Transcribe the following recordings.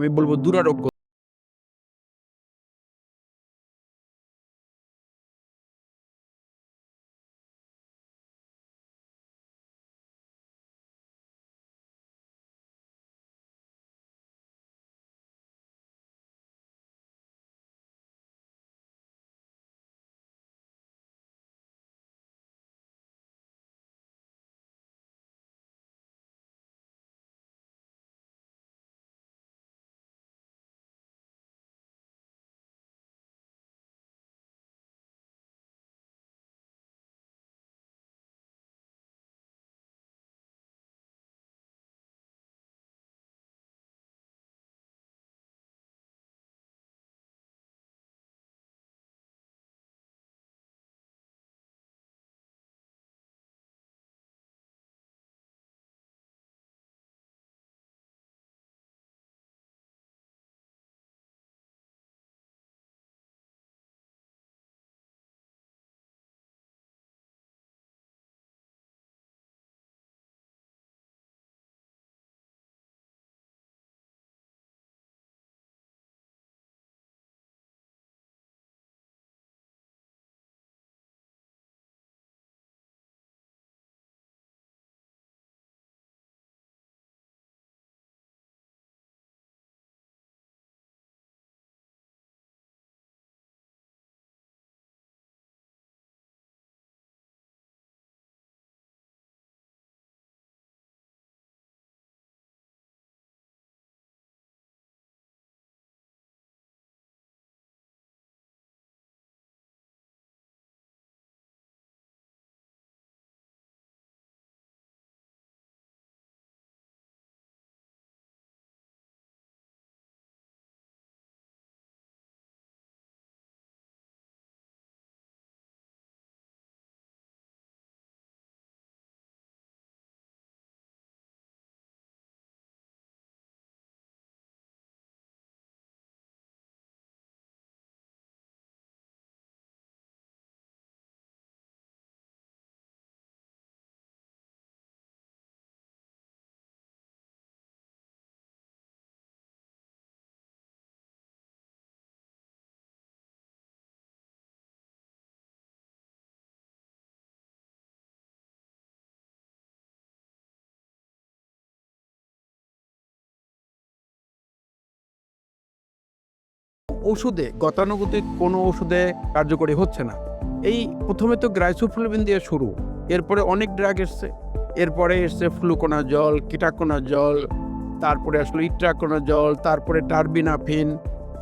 আমি বলব দুরারোগ্য। ওষুধে গতানুগতিক কোনো ওষুধে কার্যকরী হচ্ছে না। এই প্রথমে তো গ্রাইসোফ্লুভিন দিয়ে শুরু, এরপরে অনেক ড্রাগ এসছে। এরপরে এসছে ফ্লুকোনা জল কিটাকোনা জল তারপরে আসলো ইট্রাকোনা জল তারপরে টার্বিনাফিন,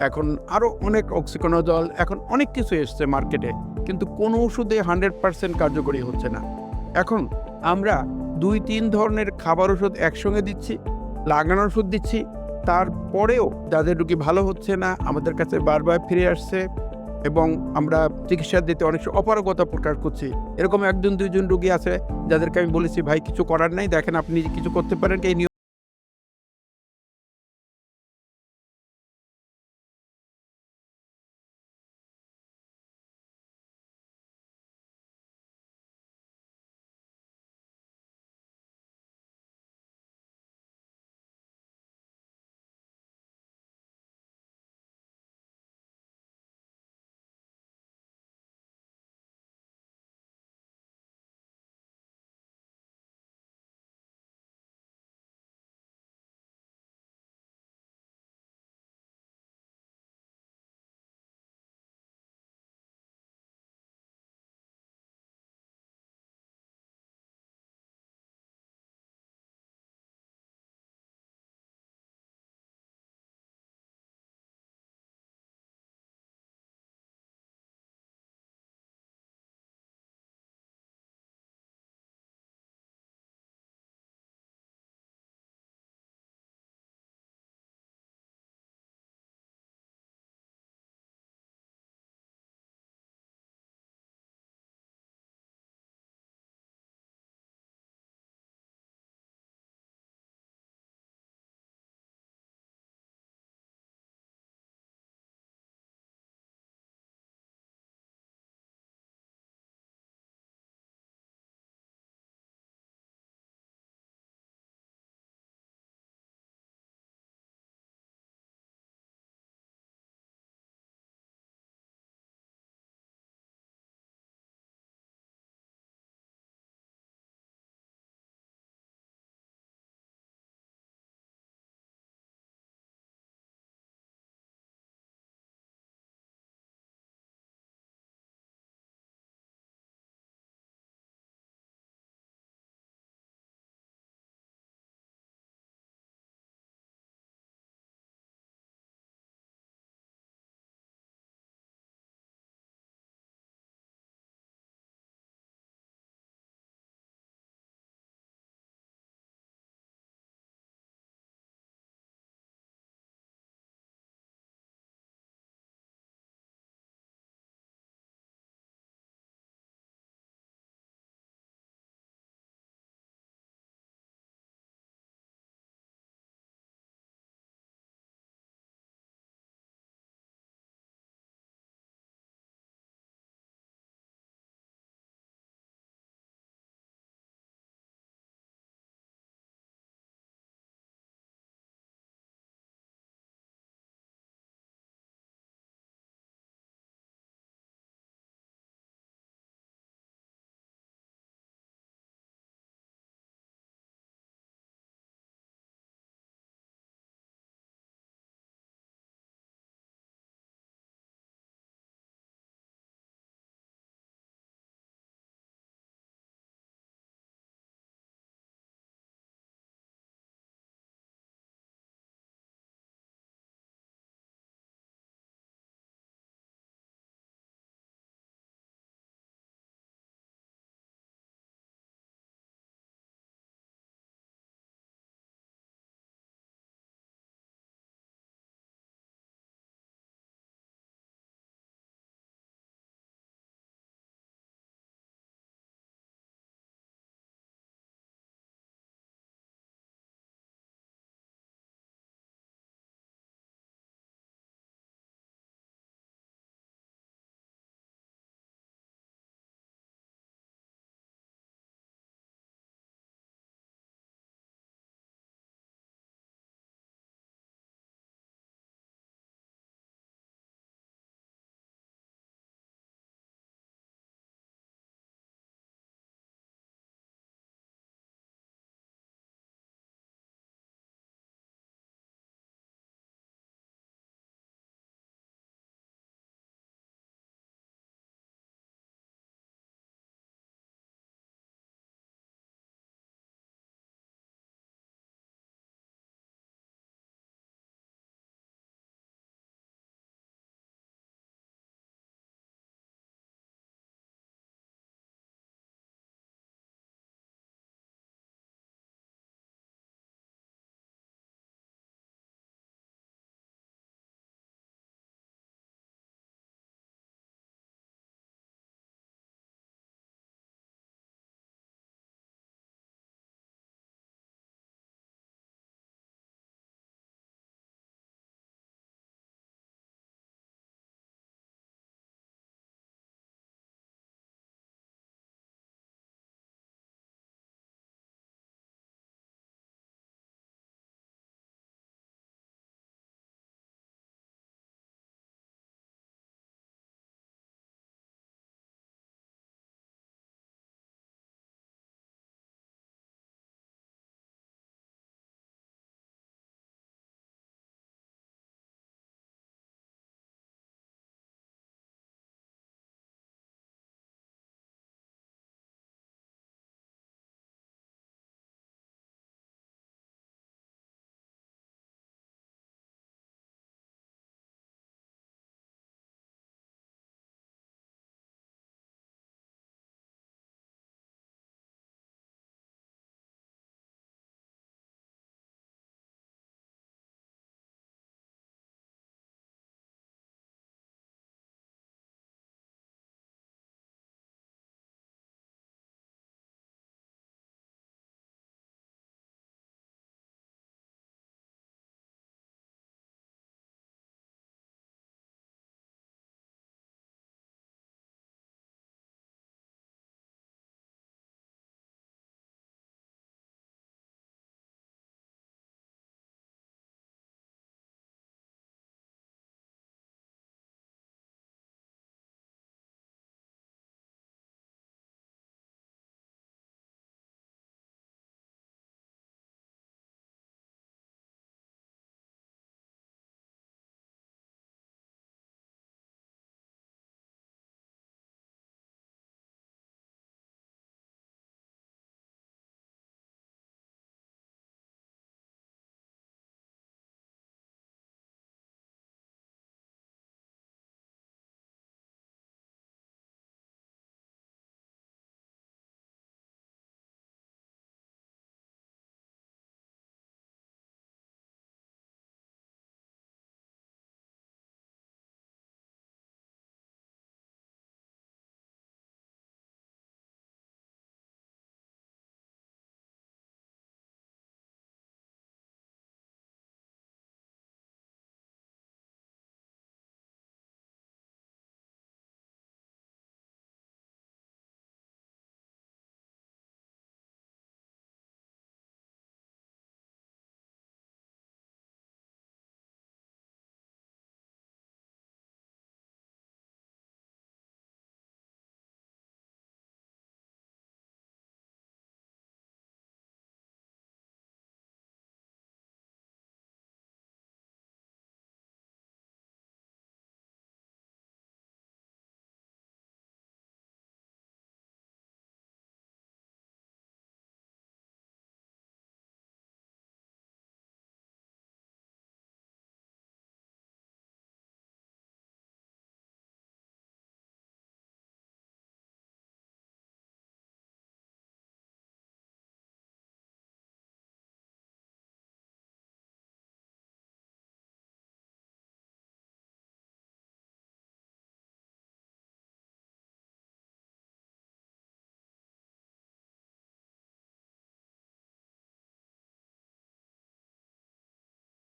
এখন আরও অনেক অক্সিকোনা জল এখন অনেক কিছু এসছে মার্কেটে, কিন্তু কোনো ওষুধে হান্ড্রেড পার্সেন্ট কার্যকরী হচ্ছে না। এখন আমরা দুই তিন ধরনের খাবার ওষুধ একসঙ্গে দিচ্ছি লাগানোর ওষুধ দিচ্ছি তারপরেও যাদের রুগী ভালো হচ্ছে না, আমাদের কাছে বারবার ফিরে আসছে এবং আমরা চিকিৎসা দিতে অনেক অপারগতা প্রকাশ করছি। এরকম একজন, দুইজন রুগী আছে, যাদেরকে আমি বলেছি, ভাই, কিছু করার নাই, দেখেন আপনি কিছু করতে পারেন, এই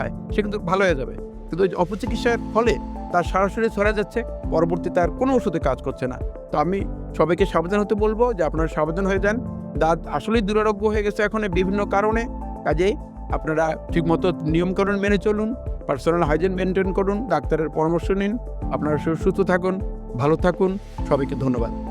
হয় সে কিন্তু ভালো হয়ে যাবে। কিন্তু ওই অপচিকিৎসার ফলে তার সরাসরি ছড়া যাচ্ছে পরবর্তী তার কোনো ওষুধে কাজ করছে না। তো আমি সবাইকে সাবধান হতে বলব যে আপনারা সাবধান হয়ে যান। দাঁত আসলেই দুরারোগ্য হয়ে গেছে এখন বিভিন্ন কারণে। কাজেই আপনারা ঠিকমতো নিয়মকানুন মেনে চলুন পার্সোনাল হাইজিন মেনটেন করুন, ডাক্তারের পরামর্শ নিন। আপনারা সুস্থ থাকুন, ভালো থাকুন। সবাইকে ধন্যবাদ।